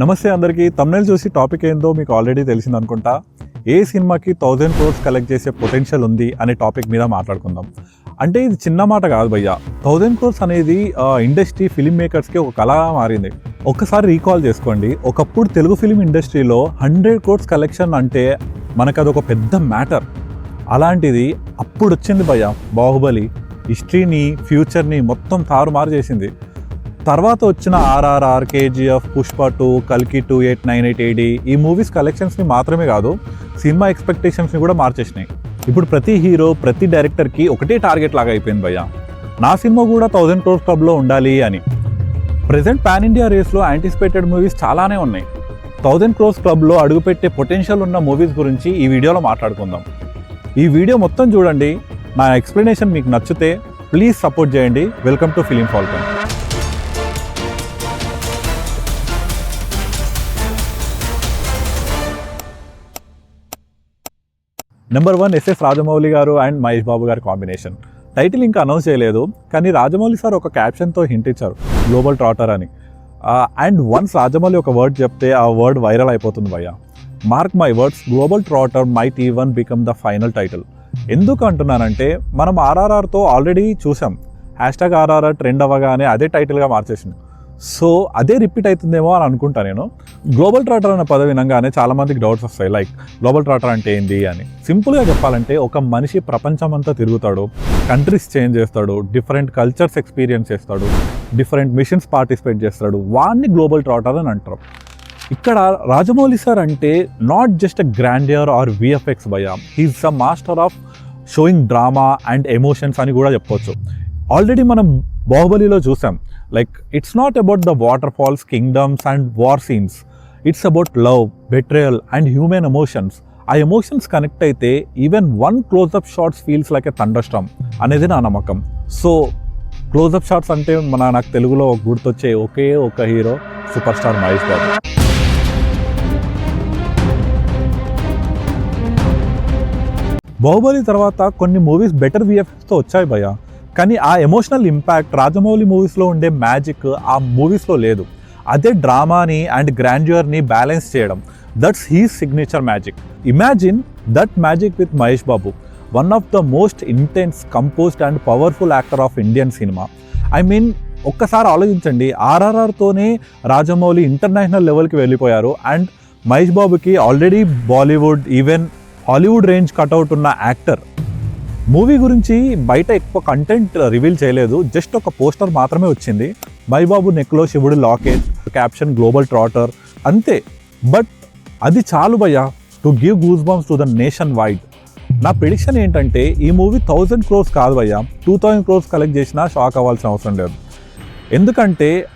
నమస్తే అందరికీ. తమిళ చూసి టాపిక్ ఏందో మీకు ఆల్రెడీ తెలిసింది అనుకుంటా. ఏ సినిమాకి థౌజండ్ క్రోర్స్ కలెక్ట్ చేసే పొటెన్షియల్ ఉంది అనే టాపిక్ మీద మాట్లాడుకుందాం. అంటే ఇది చిన్న మాట కాదు భయ్య. థౌజండ్ క్రోర్స్ అనేది ఇండస్ట్రీ ఫిలిం మేకర్స్కి ఒక కళగా మారింది. ఒక్కసారి రీకాల్ చేసుకోండి. ఒకప్పుడు తెలుగు ఫిలిం ఇండస్ట్రీలో హండ్రెడ్ క్రోర్స్ కలెక్షన్ అంటే మనకు అదొక పెద్ద మ్యాటర్ అలాంటిది అప్పుడు వచ్చింది భయ్య. బాహుబలి హిస్టరీని ఫ్యూచర్ని మొత్తం తారుమారు చేసింది. తర్వాత వచ్చిన ఆర్ఆర్ఆర్ కేజీఎఫ్ పుష్ప టూ కల్కి two eight nine eight AD ఈ మూవీస్ కలెక్షన్స్ని మాత్రమే కాదు సినిమా ఎక్స్పెక్టేషన్స్ని కూడా మార్చేసినాయి. ఇప్పుడు ప్రతి హీరో ప్రతి డైరెక్టర్కి ఒకటే టార్గెట్ లాగా అయిపోయింది భయ్య. నా సినిమా కూడా థౌజండ్ క్రోర్స్ క్లబ్లో ఉండాలి అని. ప్రజెంట్ పాన్ ఇండియా రేస్లో యాంటిసిపేటెడ్ మూవీస్ చాలానే ఉన్నాయి. థౌజండ్ క్రోర్స్ క్లబ్లో అడుగుపెట్టే పొటెన్షియల్ ఉన్న మూవీస్ గురించి ఈ వీడియోలో మాట్లాడుకుందాం. ఈ వీడియో మొత్తం చూడండి. నా ఎక్స్ప్లెనేషన్ మీకు నచ్చితే ప్లీజ్ సపోర్ట్ చేయండి. Welcome to film falcon. Number one SS Rajamouli గారు అండ్ మహేష్ బాబు గారి కాంబినేషన్ టైటిల్ ఇంకా అనౌన్స్ చేయలేదు కానీ రాజమౌళి సార్ ఒక క్యాప్షన్తో హింట్ ఇచ్చారు గ్లోబల్ ట్రాటర్ అని. అండ్ వన్స్ రాజమౌళి ఒక వర్డ్ చెప్తే ఆ వర్డ్ వైరల్ అయిపోతుంది భయ్య. Mark my words global trotter might even become the final title ఎందుకు అంటున్నానంటే మనం ఆర్ఆర్ఆర్తో ఆల్రెడీ చూసాం. హ్యాష్ ట్యాగ్ ఆర్ఆర్ఆర్ ట్రెండ్ అవ్వగానే అదే టైటిల్గా మార్చేసింది. సో అదే రిపీట్ అవుతుందేమో అని అనుకుంటా నేను. గ్లోబల్ ట్రాటర్ అనే పదవి వినంగానే చాలా మందికి డౌట్స్ వస్తాయి. లైక్ గ్లోబల్ ట్రాటర్ అంటే ఏంది అని. సింపుల్గా చెప్పాలంటే ఒక మనిషి ప్రపంచం అంతా తిరుగుతాడు కంట్రీస్ చేంజ్ చేస్తాడు డిఫరెంట్ కల్చర్స్ ఎక్స్పీరియన్స్ చేస్తాడు డిఫరెంట్ మిషన్స్ పార్టిసిపేట్ చేస్తాడు. వాడిని గ్లోబల్ ట్రాటర్ అని అంటారు. ఇక్కడ రాజమౌళి సార్ అంటే not just a grandeur or VFX భయ he's a master of showing drama and emotions అని కూడా చెప్పొచ్చు. ఆల్రెడీ మనం బాహుబలిలో చూసాం. Like it's not about the waterfalls kingdoms and war scenes it's about love betrayal and human emotions ఆ emotions connect అయితే even one close up shorts feels like a thunderstorm అనేది నా నమ్మకం. సో క్లోజ్అప్ షార్ట్స్ అంటే మన నాకు తెలుగులో గుర్తొచ్చే ఒకే ఒక hero super star Mahesh Babu. Baahubali తర్వాత కొన్ని మూవీస్ బెటర్ విఎఫ్ఎస్తో వచ్చాయి భయ కానీ ఆ ఎమోషనల్ ఇంపాక్ట్ రాజమౌళి మూవీస్లో ఉండే మ్యాజిక్ ఆ మూవీస్లో లేదు. అదే డ్రామాని అండ్ గ్రాండ్యూర్ని బ్యాలెన్స్ చేయడం. That's he signature magic imagine that magic with Mahesh Babu one of the most intense composed and powerful actor of Indian cinema I mean ఒక్కసారి ఆలోచించండి. ఆర్ఆర్ఆర్తోనే రాజమౌళి ఇంటర్నేషనల్ లెవెల్కి వెళ్ళిపోయారు అండ్ మహేష్ బాబుకి already Bollywood even Hollywood range cutout ఉన్న actor movie గురించి బయట ఎక్కువ content reveal చేయలేదు. జస్ట్ ఒక పోస్టర్ మాత్రమే వచ్చింది. మైబాబు నెక్లో శివుడు లాకెట్ క్యాప్షన్ గ్లోబల్ ట్రాటర్ అంతే. బట్ అది చాలు భయ్య. To give goosebumps to the nationwide నా ప్రిడిక్షన్ ఏంటంటే ఈ మూవీ థౌజండ్ క్రోర్స్ కాదు భయ్య. టూ థౌజండ్ క్రోర్స్ కలెక్ట్ చేసినా షాక్ అవ్వాల్సిన అవసరం లేదు. ఎందుకంటే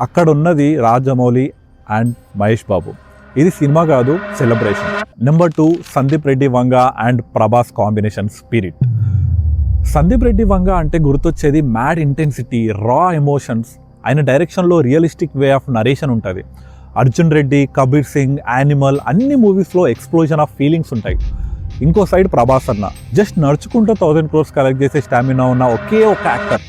అక్కడ ఉన్నది రాజమౌళి అండ్ మహేష్ బాబు. ఇది సినిమా కాదు celebration number two Sandeep Reddy Vanga and Prabhas combination Spirit Sandeep Reddy Vanga అంటే గుర్తొచ్చేది మ్యాడ్ ఇంటెన్సిటీ రా ఎమోషన్స్ ఆయన డైరెక్షన్లో రియలిస్టిక్ వే ఆఫ్ నరేషన్ ఉంటుంది. అర్జున్ రెడ్డి కబీర్ సింగ్ యానిమల్ అన్ని మూవీస్లో ఎక్స్ప్లోజన్ ఆఫ్ ఫీలింగ్స్ ఉంటాయి. ఇంకో సైడ్ ప్రభాస్ అన్న జస్ట్ నడుచుకుంటూ థౌజండ్ క్రోర్స్ కలెక్ట్ చేసే స్టామినా ఉన్న ఒకే ఒక యాక్టర్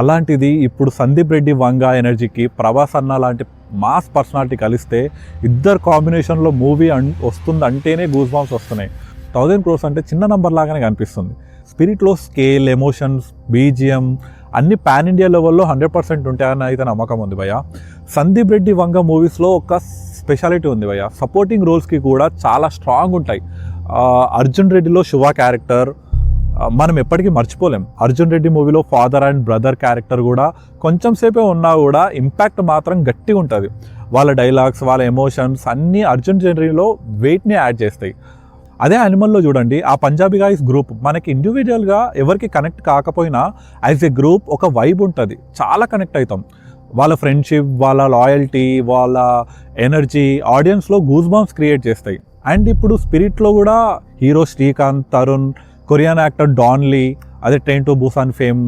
అలాంటిది ఇప్పుడు సందీప్ రెడ్డి వంగ ఎనర్జీకి ప్రభాస్ అన్న లాంటి మాస్ పర్సనాలిటీ కలిస్తే ఇద్దరు కాంబినేషన్లో మూవీ అన్ వస్తుంది అంటేనే గూస్ బాంబ్స్ వస్తున్నాయి. థౌజండ్ క్రోర్స్ అంటే చిన్న నంబర్ లాగానే కనిపిస్తుంది. స్పిరిట్లో స్కేల్ ఎమోషన్స్ బీజిఎం అన్ని పాన్ ఇండియా లెవెల్లో హండ్రెడ్ పర్సెంట్ ఉంటాయని అయితే నమ్మకం ఉంది భయ్య. సందీప్ రెడ్డి వంగ మూవీస్లో ఒక స్పెషాలిటీ ఉంది భయ్య. సపోర్టింగ్ రోల్స్కి కూడా చాలా స్ట్రాంగ్ ఉంటాయి. అర్జున్ రెడ్డిలో శివ క్యారెక్టర్ మనం ఎప్పటికీ మర్చిపోలేం. అర్జున్ రెడ్డి మూవీలో ఫాదర్ అండ్ బ్రదర్ క్యారెక్టర్ కూడా కొంచెం సేపే ఉన్నా కూడా ఇంపాక్ట్ మాత్రం గట్టిగా ఉంటుంది. వాళ్ళ డైలాగ్స్ వాళ్ళ ఎమోషన్స్ అన్నీ అర్జున్ జనరీలో వెయిట్ని యాడ్ చేస్తాయి. అదే యానిమల్లో చూడండి ఆ పంజాబీ గాయస్ గ్రూప్ మనకి ఇండివిజువల్గా ఎవరికి కనెక్ట్ కాకపోయినా యాజ్ ఎ గ్రూప్ ఒక వైబ్ ఉంటుంది. చాలా కనెక్ట్ అవుతాం వాళ్ళ ఫ్రెండ్షిప్ వాళ్ళ లాయల్టీ వాళ్ళ ఎనర్జీ ఆడియన్స్లో గూస్ బాంబ్స్ క్రియేట్ చేస్తాయి. అండ్ ఇప్పుడు స్పిరిట్లో కూడా hero Srikanth Tarun Korean actor Don Lee అదే train to Busan fame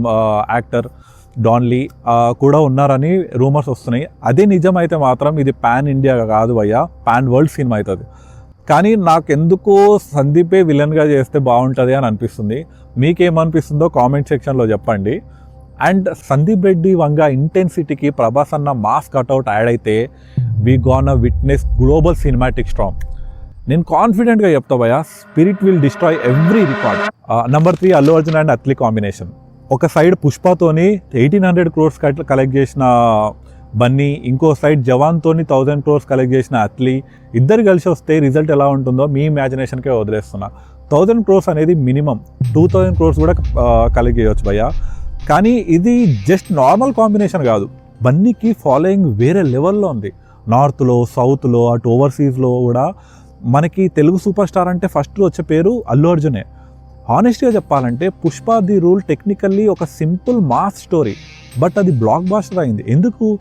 actor Don Lee కూడా ఉన్నారని రూమర్స్ వస్తున్నాయి. అదే నిజమైతే మాత్రం ఇది పాన్ ఇండియా కాదు అయ్యా పాన్ వరల్డ్ సినిమా అవుతుంది కానీ నాకు ఎందుకో సందీపే విలన్గా చేస్తే బాగుంటుంది అని అనిపిస్తుంది. మీకేమనిపిస్తుందో కామెంట్ సెక్షన్లో చెప్పండి. అండ్ సందీప్ రెడ్డి వంగ ఇంటెన్సిటీకి ప్రభాస్ అన్న మాస్ కట్అవుట్ యాడ్ అయితే we gonna a witness global cinematic strong నేను కాన్ఫిడెంట్గా చెప్తా భయ Spirit will destroy every record number three Allu Arjun and Atlee combination ఒక సైడ్ పుష్పతోని ఎయిటీన్ హండ్రెడ్ క్రోర్స్ కలెక్ట్ చేసిన బన్నీ ఇంకో సైడ్ జవాన్తోని థౌజండ్ క్రోర్స్ కలెక్ట్ చేసిన అత్లీ. ఇద్దరు కలిసి వస్తే రిజల్ట్ ఎలా ఉంటుందో మీ ఇమాజినేషన్కే వదిలేస్తున్నా. థౌజండ్ క్రోర్స్ అనేది మినిమం టూ థౌజండ్ క్రోర్స్ కూడా కలెక్ట్ చేయవచ్చు భయ్య. కానీ ఇది జస్ట్ నార్మల్ కాంబినేషన్ కాదు. బన్నీకి ఫాలోయింగ్ వేరే లెవెల్లో ఉంది. నార్త్లో సౌత్లో అటు ఓవర్సీస్లో కూడా మనకి తెలుగు సూపర్ స్టార్ అంటే ఫస్ట్ వచ్చే పేరు అల్లు అర్జునే. హానెస్ట్గా చెప్పాలంటే పుష్ప ది రూల్ టెక్నికల్లీ ఒక సింపుల్ మాస్ స్టోరీ బట్ అది బ్లాక్ బాస్టర్ అయింది. ఎందుకు?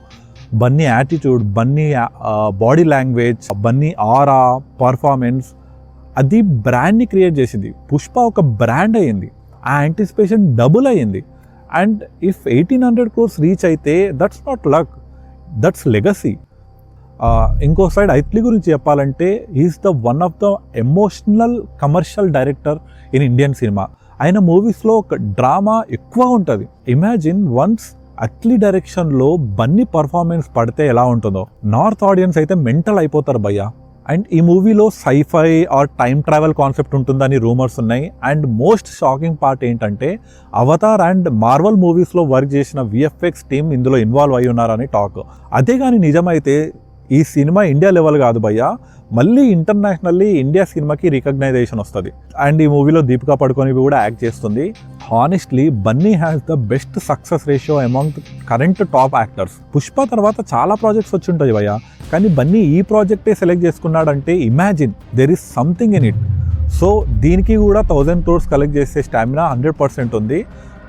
Bunny attitude Bunny body language Bunny aura performance అది బ్రాండ్ని క్రియేట్ చేసింది. పుష్ప ఒక బ్రాండ్ అయ్యింది. ఆ యాంటిసిపేషన్ డబుల్ అయ్యింది. And if eighteen hundred crores reach అయితే that's not luck that's legacy ఇంకో సైడ్ ఐత్లీ గురించి చెప్పాలంటే is the one of the emotional commercial director in Indian cinema ఆయన మూవీస్లో ఒక డ్రామా ఎక్కువ ఉంటుంది. ఇమాజిన్ వన్స్ అట్లీ డైరెక్షన్లో బన్నీ పర్ఫార్మెన్స్ పడితే ఎలా ఉంటుందో. నార్త్ ఆడియన్స్ అయితే మెంటల్ అయిపోతారు భయ్య. అండ్ ఈ మూవీలో sci fi or time travel concept ఉంటుందని రూమర్స్ ఉన్నాయి. అండ్ మోస్ట్ షాకింగ్ పార్ట్ ఏంటంటే అవతార్ అండ్ మార్వల్ మూవీస్లో వర్క్ చేసిన విఎఫ్ఎక్స్ టీమ్ ఇందులో ఇన్వాల్వ్ అయి ఉన్నారని టాక్ అదే కానీ నిజమైతే ఈ సినిమా ఇండియా లెవెల్ కాదు భయ్య. మళ్ళీ ఇంటర్నేషనల్లీ ఇండియా సినిమాకి రికగ్నైజేషన్ వస్తుంది. అండ్ ఈ మూవీలో దీపికా పడుకొని కూడా యాక్ట్ చేస్తుంది. Honestly Bunny has the best success ratio among current top actors Pushpa తర్వాత చాలా ప్రాజెక్ట్స్ వచ్చి ఉంటాయి భయ్య. కానీ బన్నీ ఈ ప్రాజెక్టే select చేసుకున్నాడంటే imagine there is something in it so దీనికి కూడా థౌజండ్ క్రోర్స్ కలెక్ట్ చేసే స్టామినా హండ్రెడ్ పర్సెంట్ ఉంది.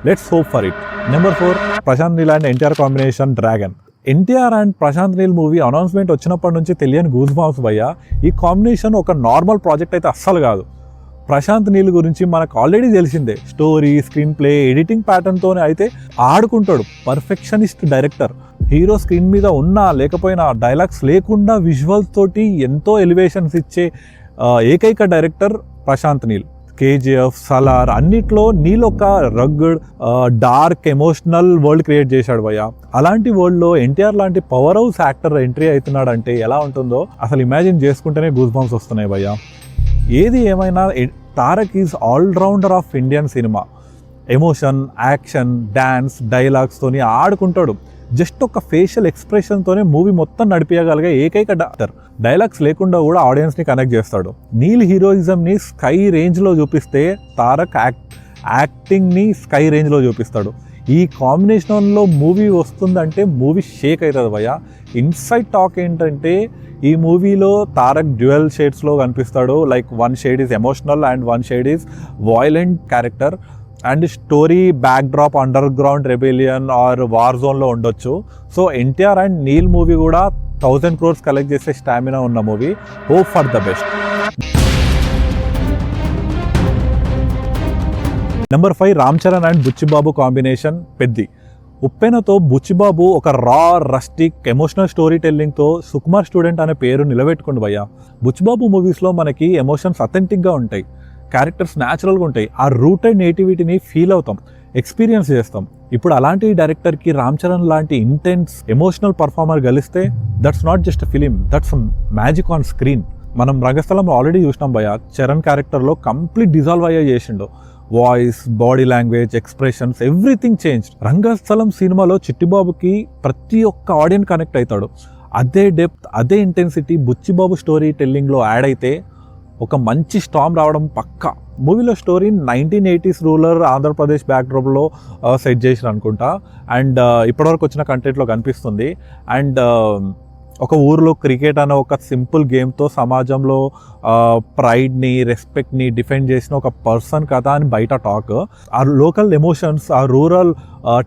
Let's hope for it number four Prashanth Neel and NTR combination Dragon NTR and Prashanth Neel movie announcement వచ్చినప్పటి నుంచి తెలియని goose bombs భయ్య. ఈ combination ఒక నార్మల్ ప్రాజెక్ట్ అయితే అస్సలు కాదు. ప్రశాంత్ నీల్ గురించి మనకు ఆల్రెడీ తెలిసిందే. స్టోరీ స్క్రీన్ ప్లే ఎడిటింగ్ ప్యాటర్న్తోనే అయితే ఆడుకుంటాడు పర్ఫెక్షనిస్ట్ డైరెక్టర్ హీరో స్క్రీన్ మీద ఉన్నా లేకపోయినా డైలాగ్స్ లేకుండా విజువల్స్ తోటి ఎంతో ఎలివేషన్స్ ఇచ్చే ఏకైక డైరెక్టర్ ప్రశాంత్ నీల్ కేజీఎఫ్ సలార్ అన్నిట్లో నీలో ఒక rugged dark emotional world create చేశాడు భయ్య. అలాంటి వరల్డ్లో ఎన్టీఆర్ లాంటి పవర్ హౌస్ యాక్టర్ ఎంట్రీ అవుతున్నాడు అంటే ఎలా ఉంటుందో అసలు ఇమాజిన్ చేసుకుంటేనే గూస్ బాంబ్స్ వస్తున్నాయి భయ్య. ఏది ఏమైనా Tarak is allrounder of Indian cinema. Emotion action dance డైలాగ్స్తోని ఆడుకుంటాడు. జస్ట్ ఒక ఫేషియల్ ఎక్స్ప్రెషన్తోనే మూవీ మొత్తం నడిపించగలిగే ఏకైక డాక్టర్ డైలాగ్స్ లేకుండా కూడా ఆడియన్స్ని కనెక్ట్ చేస్తాడు. నీల్ హీరోయిజంని స్కై రేంజ్లో చూపిస్తే తారక్ యాక్ట్ యాక్టింగ్ని స్కై రేంజ్లో చూపిస్తాడు. ఈ కాంబినేషన్లో మూవీ వస్తుందంటే మూవీ షేక్ అవుతుంది భయ ఇన్సైడ్ టాక్ ఏంటంటే ఈ మూవీలో తారక్ డ్యూయల్ షేడ్స్లో కనిపిస్తాడు. Like one shade is emotional and one shade is violent character. And story backdrop underground rebellion or war జోన్లో ఉండొచ్చు. So NTR and Neel movie కూడా థౌజండ్ క్రోర్స్ కలెక్ట్ చేసే స్టామినా ఉన్న movie. Hope for the best number five Ram Charan and Buchibabu combination Peddi ఉప్పెనతో Buchibabu ఒక raw rustic emotional story టెల్లింగ్తో Sukumar student అనే పేరు నిలబెట్టుకోండి భయ్యా. బుచ్చిబాబు మూవీస్లో మనకి ఎమోషన్స్ అథెంటిక్గా ఉంటాయి. క్యారెక్టర్స్ న్యాచురల్గా ఉంటాయి. ఆ రూట్ అండ్ నేటివిటీని ఫీల్ అవుతాం. ఎక్స్పీరియన్స్ చేస్తాం. ఇప్పుడు అలాంటి డైరెక్టర్కి రామ్ చరణ్ లాంటి intense emotional performer గలిస్తే that's not just film that's magic on screen మనం రంగస్థలంలో ఆల్రెడీ చూసినాం భయ చరణ్ క్యారెక్టర్లో కంప్లీట్ డిజాల్వ్ అయ్యే చేసిండు. Voice body language expressions everything change Rangasthalam సినిమాలో చిట్టిబాబుకి ప్రతి ఒక్క ఆడియన్ కనెక్ట్ అవుతాడు. అదే డెప్త్ అదే ఇంటెన్సిటీ బుచ్చిబాబు స్టోరీ టెల్లింగ్లో యాడ్ అయితే ఒక మంచి స్టామ్ రావడం పక్కా. మూవీలో story nineteen eighties ruler Andhra Pradesh బ్యాక్డ్రాప్లో set చేసిన అనుకుంటా. అండ్ ఇప్పటివరకు వచ్చిన కంటెంట్లో కనిపిస్తుంది. అండ్ ఒక ఊరిలో క్రికెట్ అనే ఒక సింపుల్ గేమ్తో సమాజంలో ప్రైడ్ని రెస్పెక్ట్ని డిఫెండ్ చేసిన ఒక పర్సన్ కథ అని బయట టాక్. ఆ లోకల్ ఎమోషన్స్ ఆ రూరల్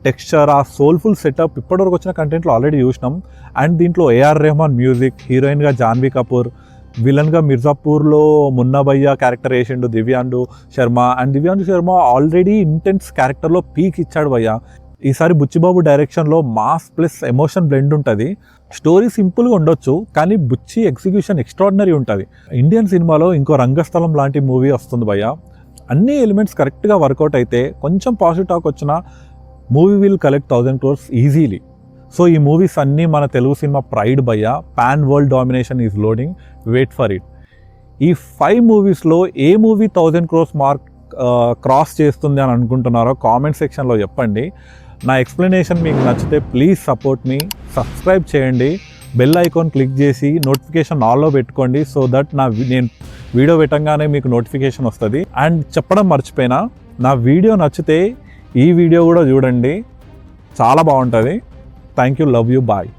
టెక్స్చర్ ఆ సోల్ఫుల్ సెటప్ ఇప్పటివరకు వచ్చిన కంటెంట్లో ఆల్రెడీ చూసినాం. అండ్ దీంట్లో ఏఆర్ రెహమాన్ మ్యూజిక్ హీరోయిన్గా జాన్వీ కపూర్ విలన్గా మిర్జాపూర్లో మున్నాబయ్య క్యారెక్టర్ వేసిండు Divyendu Sharma. And Divyendu Sharma already intense క్యారెక్టర్లో పీక్ ఇచ్చాడు భయ్య. ఈసారి బుచ్చిబాబు డైరెక్షన్లో మాస్ ప్లస్ ఎమోషన్ బ్లెండ్ ఉంటుంది. స్టోరీ సింపుల్గా ఉండొచ్చు కానీ బుచ్చి ఎగ్జిక్యూషన్ ఎక్స్ట్రాడినరీ ఉంటుంది. ఇండియన్ సినిమాలో ఇంకో రంగస్థలం లాంటి మూవీ వస్తుంది భయ్య. అన్ని ఎలిమెంట్స్ కరెక్ట్గా వర్కౌట్ అయితే కొంచెం పాజిటివ్ టాక్ వచ్చినా movie will collect thousand crores easily. So ఈ మూవీస్ అన్నీ మన తెలుగు సినిమా ప్రైడ్ భయ్య. Pan world domination is loading. Wait for it ఈ ఫైవ్ మూవీస్లో ఏ movie thousand crores mark cross చేస్తుంది అని అనుకుంటున్నారో కామెంట్ సెక్షన్లో చెప్పండి. నా ఎక్స్ప్లెనేషన్ మీకు నచ్చితే ప్లీజ్ సపోర్ట్ మీ సబ్స్క్రైబ్ చేయండి. బెల్ ఐకాన్ క్లిక్ చేసి నోటిఫికేషన్ ఆల్లో పెట్టుకోండి సో దట్ నా నేను వీడియో పెట్టంగానే మీకు నోటిఫికేషన్ వస్తుంది. అండ్ చెప్పడం మర్చిపోయినా నా వీడియో నచ్చితే ఈ వీడియో కూడా చూడండి. చాలా బాగుంటుంది. Thank you love you bye